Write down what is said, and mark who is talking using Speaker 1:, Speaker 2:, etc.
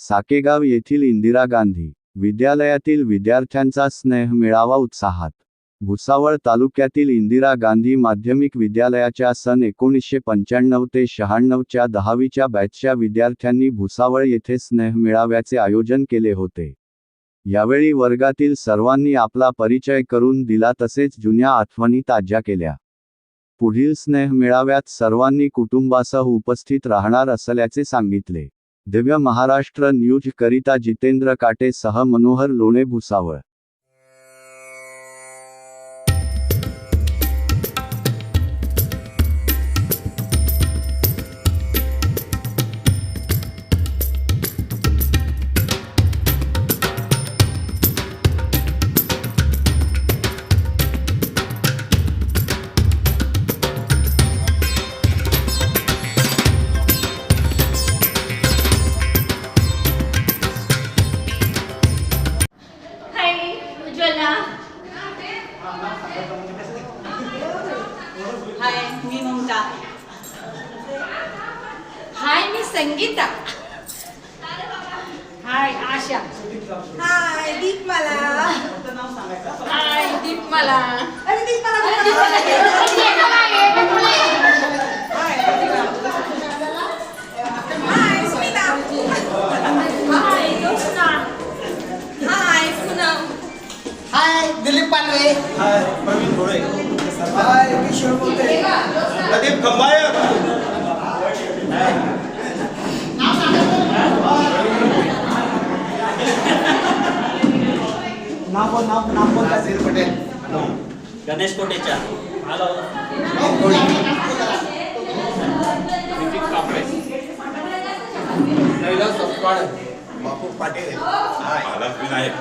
Speaker 1: साकेगाव येथील इंदिरा गांधी विद्यालयातील विद्यार्थ्यांचा स्नेह मेळावा उत्साहात. भुसावळ तालुक्यातील इंदिरा गांधी माध्यमिक विद्यालयाच्या सन एकोणीसशे पंच्याण्णव ते शहाण्णवच्या दहावीच्या बॅचच्या विद्यार्थ्यांनी भुसावळ येथे स्नेह मेळाव्याचे आयोजन केले होते. यावेळी वर्गातील सर्वांनी आपला परिचय करून दिला तसेच जुन्या आठवणी ताज्या केल्या. पुढील स्नेह मेळाव्यात सर्वांनी कुटुंबासह उपस्थित राहणार असल्याचे सांगितले. दिव्य महाराष्ट्र न्यूज करिता जितेंद्र काटे सह मनोहर लोणे भुसावळ
Speaker 2: हाय
Speaker 3: मी ममता
Speaker 2: हाय मी संगीता.
Speaker 3: हाय आशा.
Speaker 4: हाय दीप मला
Speaker 2: हाय दीप मला
Speaker 4: अरे दीप
Speaker 5: दिलीप
Speaker 6: हाय प्रवीण भोळे
Speaker 5: हाय किशोर बोलते
Speaker 6: प्रदीप खंबाळक
Speaker 5: नाव बोल नाव नाव बोल. नाझीर पटेल.
Speaker 6: गणेश कोटेचा
Speaker 5: कैलास सपकाळ बापू पाटील. हाय.
Speaker 6: विनायक